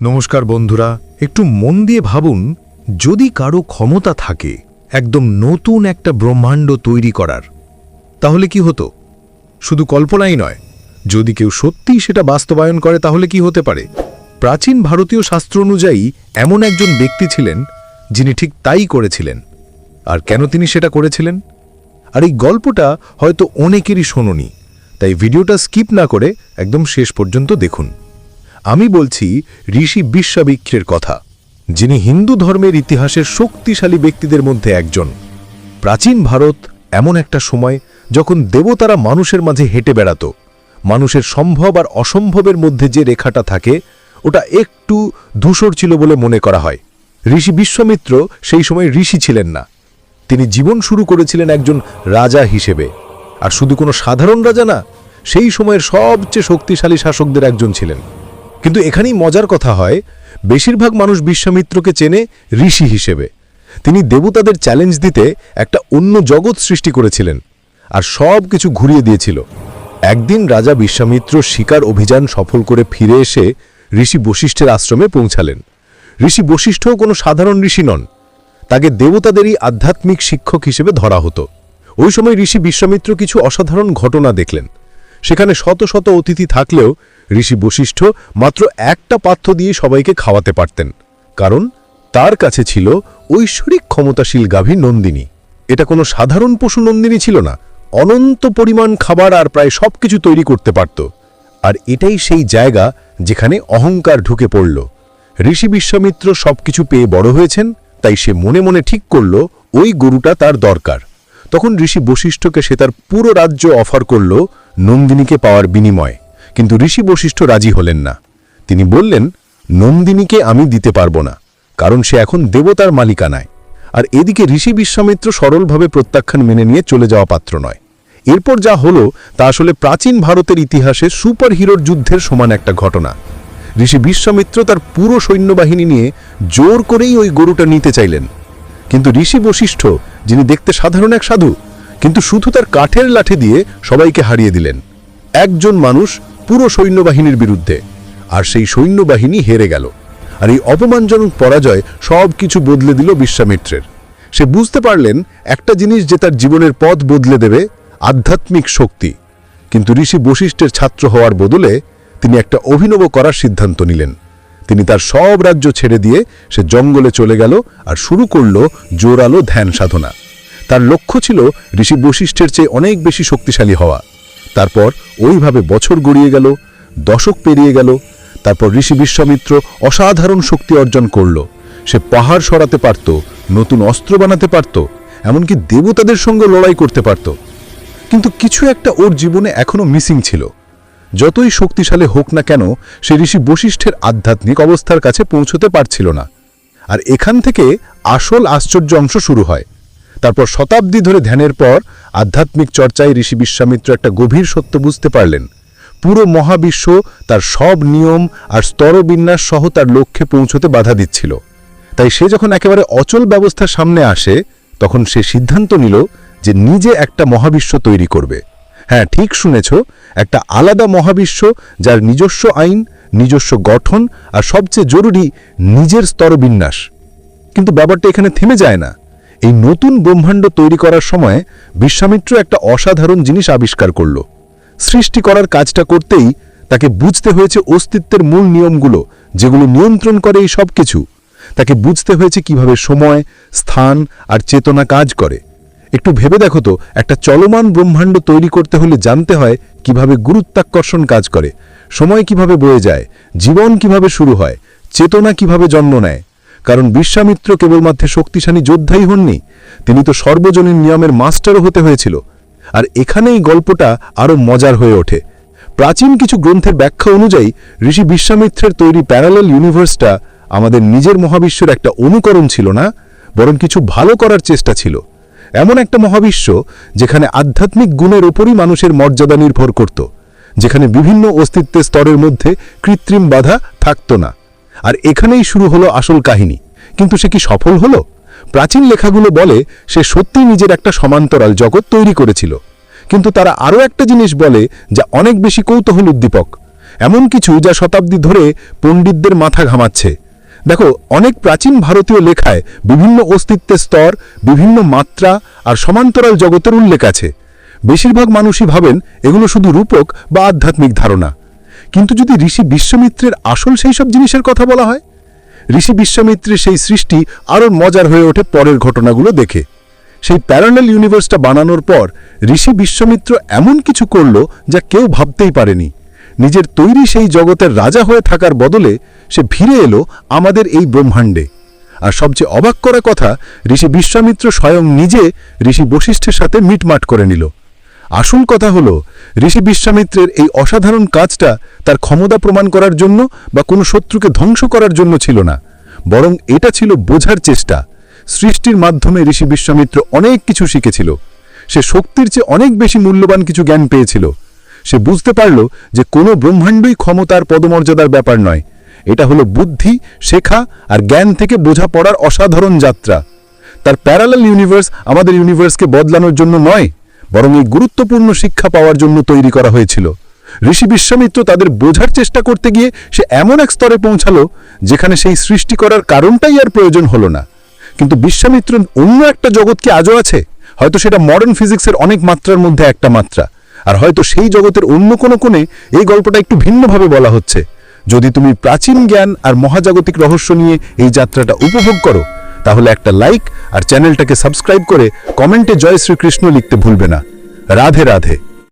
নমস্কার বন্ধুরা, একটু মন দিয়ে ভাবুন, যদি কারও ক্ষমতা থাকে, একদম নতুন একটা ব্রহ্মাণ্ড তৈরি করার, তাহলে কি হতো? শুধু কল্পনাই নয়, যদি কেউ সত্যিই সেটা বাস্তবায়ন করে, তাহলে কি হতে পারে? প্রাচীন ভারতীয় শাস্ত্র অনুযায়ী, এমন একজন ব্যক্তি ছিলেন, যিনি ঠিক তাই করেছিলেন। আর কেন তিনি সেটা করেছিলেন? আর এই গল্পটা হয়তো অনেকেরই শোনোনি, তাই ভিডিওটা স্কিপ না করে একদম শেষ পর্যন্ত দেখুন। আমি বলছি ঋষি বিশ্বাবিক্ষের কথা, যিনি হিন্দু ধর্মের ইতিহাসের শক্তিশালী ব্যক্তিদের মধ্যে একজন। প্রাচীন ভারত এমন একটা সময় যখন দেবতারা মানুষের মাঝে হেঁটে বেড়াত। মানুষের সম্ভব আর অসম্ভবের মধ্যে যে রেখাটা থাকে, ওটা একটু ধূসর ছিল বলে মনে করা হয়। ঋষি বিশ্বমিত্র সেই সময় ঋষি ছিলেন না। তিনি জীবন শুরু করেছিলেন একজন রাজা হিসেবে। আর শুধু কোনো সাধারণ রাজা না, সেই সময়ের সবচেয়ে শক্তিশালী শাসকদের একজন ছিলেন। কিন্তু এখানেই মজার কথা হয়, বেশিরভাগ মানুষ বিশ্বামিত্রকে চেনে ঋষি হিসেবে। তিনি দেবতাদের চ্যালেঞ্জ দিতে একটা অন্য জগৎ সৃষ্টি করেছিলেন আর সব কিছু ঘুরিয়ে দিয়েছিল। একদিন রাজা বিশ্বামিত্র শিকার অভিযান সফল করে ফিরে এসে ঋষি বশিষ্ঠের আশ্রমে পৌঁছালেন। ঋষি বশিষ্ঠও কোনো সাধারণ ঋষি নন, তাকে দেবতাদেরই আধ্যাত্মিক শিক্ষক হিসেবে ধরা হতো। ওই সময় ঋষি বিশ্বামিত্র কিছু অসাধারণ ঘটনা দেখলেন। সেখানে শত শত অতিথি থাকলেও ঋষি বশিষ্ঠ মাত্র একটা পাত্র দিয়ে সবাইকে খাওয়াতে পারতেন, কারণ তার কাছে ছিল ঐশ্বরিক ক্ষমতাশীল গাভী নন্দিনী। এটা কোনো সাধারণ পশু নন্দিনী ছিল না, অনন্ত পরিমাণ খাবার আর প্রায় সবকিছু তৈরি করতে পারত। আর এটাই সেই জায়গা যেখানে অহংকার ঢুকে পড়ল। ঋষি বিশ্বামিত্র সবকিছু পেয়ে বড় হয়েছেন, তাই সে মনে মনে ঠিক করল ওই গরুটা তার দরকার। তখন ঋষি বশিষ্ঠকে সে তার পুরো রাজ্য অফার করল নন্দিনীকে পাওয়ার বিনিময়ে। কিন্তু ঋষি বশিষ্ঠ রাজি হলেন না। তিনি বললেন, নন্দিনীকে আমি দিতে পারব না, কারণ সে এখন দেবতার মালিকানায়। আর এদিকে ঋষি বিশ্বামিত্র সরলভাবে প্রত্যাখ্যান মেনে নিয়ে চলে যাওয়া পাত্র নয়। এরপর যা হলো, তা আসলে প্রাচীন ভারতের ইতিহাসে সুপার হিরোর যুদ্ধের সমান একটা ঘটনা। ঋষি বিশ্বামিত্র তার পুরো সৈন্যবাহিনী নিয়ে জোর করেই ওই গরুটা নিতে চাইলেন। কিন্তু ঋষি বশিষ্ঠ, যিনি দেখতে সাধারণ এক সাধু, কিন্তু শুধু তার কাঠের লাঠি দিয়ে সবাইকে হারিয়ে দিলেন। একজন মানুষ পুরো সৈন্যবাহিনীর বিরুদ্ধে। আর সেই সৈন্যবাহিনী হেরে গেল। আর এই অপমানজনক পরাজয় সব কিছু বদলে দিল বিশ্বামিত্রের। সে বুঝতে পারলেন, একটা জিনিস যে তার জীবনের পথ বদলে দেবে, আধ্যাত্মিক শক্তি। কিন্তু ঋষি বশিষ্ঠের ছাত্র হওয়ার বদলে তিনি একটা অভিনব করার সিদ্ধান্ত নিলেন। তিনি তার সব রাজ্য ছেড়ে দিয়ে সে জঙ্গলে চলে গেল আর শুরু করল জোরালো ধ্যান সাধনা। তার লক্ষ্য ছিল ঋষি বশিষ্ঠের চেয়ে অনেক বেশি শক্তিশালী হওয়া। তারপর ওইভাবে বছর গড়িয়ে গেল, দশক পেরিয়ে গেল, তারপর ঋষি বিশ্বামিত্র অসাধারণ শক্তি অর্জন করল। সে পাহাড় সরাতে পারত, নতুন অস্ত্র বানাতে পারত, এমনকি দেবতাদের সঙ্গে লড়াই করতে পারত। কিন্তু কিছু একটা ওর জীবনে এখনও মিসিং ছিল। যতই শক্তিশালী হোক না কেন, সে ঋষি বশিষ্ঠের আধ্যাত্মিক অবস্থার কাছে পৌঁছতে পারছিল না। আর এখান থেকে আসল আশ্চর্য অংশ শুরু হয়। তারপর শতাব্দী ধরে ধ্যানের পর আধ্যাত্মিক চর্চায় ঋষি বিশ্বামিত্র একটা গভীর সত্য বুঝতে পারলেন। পুরো মহাবিশ্ব তার সব নিয়ম আর স্তরবিন্যাস সহ তার লক্ষ্যে পৌঁছতে বাধা দিচ্ছিল। তাই সে যখন একেবারে অচল ব্যবস্থার সামনে আসে, তখন সে সিদ্ধান্ত নিল যে নিজে একটা মহাবিশ্ব তৈরি করবে। হ্যাঁ ঠিক শুনেছ, একটা আলাদা মহাবিশ্ব যার নিজস্ব আইন, নিজস্ব গঠন আর সবচেয়ে জরুরি নিজের স্তরবিন্যাস। কিন্তু ব্যাপারটা এখানে থেমে যায় না। এই নতুন ব্রহ্মাণ্ড তৈরি করার সময় বিশ্বামিত্র একটা অসাধারণ জিনিস আবিষ্কার করল। সৃষ্টি করার কাজটা করতেই তাকে বুঝতে হয়েছে অস্তিত্বের মূল নিয়মগুলো, যেগুলো নিয়ন্ত্রণ করে এই সব কিছু তাকে বুঝতে হয়েছে কীভাবে সময়, স্থান আর চেতনা কাজ করে। একটু ভেবে দেখো তো, একটা চলমান ব্রহ্মাণ্ড তৈরি করতে হলে জানতে হয় কীভাবে গুরুত্বাকর্ষণ কাজ করে। সময় কীভাবে বয়ে যায়, জীবন কীভাবে শুরু হয়, চেতনা কীভাবে জন্ম নেয়। কারণ বিশ্বামিত্র কেবলমাত্র শক্তিশালী যোদ্ধাই হননি, তিনি তো সর্বজনীন নিয়মের মাস্টারও হতে হয়েছিল। আর এখানেই গল্পটা আরও মজার হয়ে ওঠে। প্রাচীন কিছু গ্রন্থের ব্যাখ্যা অনুযায়ী, ঋষি বিশ্বামিত্রের তৈরি প্যারালাল ইউনিভার্সটা আমাদের নিজের মহাবিশ্বের একটা অনুকরণ ছিল না, বরং কিছু ভালো করার চেষ্টা ছিল। এমন একটা মহাবিশ্ব যেখানে আধ্যাত্মিক গুণের ওপরই মানুষের মর্যাদা নির্ভর করত, যেখানে বিভিন্ন অস্তিত্বের স্তরের মধ্যে কৃত্রিম বাধা থাকত না। আর এখানেই শুরু হলো আসল কাহিনী। কিন্তু সে কি সফল হলো? প্রাচীন লেখাগুলো বলে সে সত্যি নিজের একটা সমান্তরাল জগৎ তৈরি করেছিল। কিন্তু তারা আরও একটা জিনিস বলে যা অনেক বেশি কৌতূহল উদ্দীপক। এমন কিছু যা শতাব্দী ধরে পণ্ডিতদের মাথা ঘামাচ্ছে। দেখো, অনেক প্রাচীন ভারতীয় লেখায় বিভিন্ন অস্তিত্বের স্তর, বিভিন্ন মাত্রা আর সমান্তরাল জগতের উল্লেখ আছে। বেশিরভাগ মানুষই ভাবেন এগুলো শুধু রূপক বা আধ্যাত্মিক ধারণা। কিন্তু যদি ঋষি বিশ্বমিত্রের আসল সেই সব জিনিসের কথা বলা হয়? ঋষি বিশ্বমিত্রের সেই সৃষ্টি আরও মজার হয়ে ওঠে পরের ঘটনাগুলো দেখে। সেই প্যারানেল ইউনিভার্সটা বানানোর পর ঋষি বিশ্বমিত্র এমন কিছু করল যা কেউ ভাবতেই পারেনি। নিজের তৈরি সেই জগতের রাজা হয়ে থাকার বদলে সে ফিরে এলো আমাদের এই ব্রহ্মাণ্ডে। আর সবচেয়ে অবাক করা কথা, ঋষি বিশ্বামিত্র স্বয়ং নিজে ঋষি বশিষ্ঠের সাথে মিটমাট করে নিল। আসল কথা হলো, ঋষি বিশ্বামিত্রের এই অসাধারণ কাজটা তার ক্ষমতা প্রমাণ করার জন্য বা কোনো শত্রুকে ধ্বংস করার জন্য ছিল না। বরং এটা ছিল বোঝার চেষ্টা। সৃষ্টির মাধ্যমে ঋষি বিশ্বামিত্র অনেক কিছু শিখেছিল। সে শক্তির চেয়ে অনেক বেশি মূল্যবান কিছু জ্ঞান পেয়েছিল। সে বুঝতে পারল যে কোনো ব্রহ্মাণ্ডই ক্ষমতার পদমর্যাদার ব্যাপার নয়। এটা হলো বুদ্ধি, শেখা আর জ্ঞান থেকে বোঝা পড়ার অসাধারণ যাত্রা। তার প্যারালাল ইউনিভার্স আমাদের ইউনিভার্সকে বদলানোর জন্য নয়। বরং এই গুরুত্বপূর্ণ শিক্ষা পাওয়ার জন্য তৈরি করা হয়েছিল। ঋষি বিশ্বামিত্র তাদের বোঝার চেষ্টা করতে গিয়ে সে এমন এক স্তরে পৌঁছালো, যেখানে সেই সৃষ্টি করার কারণটাই আর প্রয়োজন হলো না। কিন্তু বিশ্বামিত্র অন্য একটা জগৎ কি আজও আছে। হয়তো সেটা মডার্ন ফিজিক্সের অনেক মাত্রার মধ্যে একটা মাত্রা। আর হয়তো সেই জগতের অন্য কোনো কোণে এই গল্পটা একটু ভিন্নভাবে বলা হচ্ছে। যদি তুমি প্রাচীন জ্ঞান আর মহাজাগতিক রহস্য নিয়ে এই যাত্রাটা উপভোগ করো তাহলে একটা লাইক আর চ্যানেলটাকে সাবস্ক্রাইব করে কমেন্টে জয় শ্রীকৃষ্ণ লিখতে ভুলবে না। রাধে রাধে।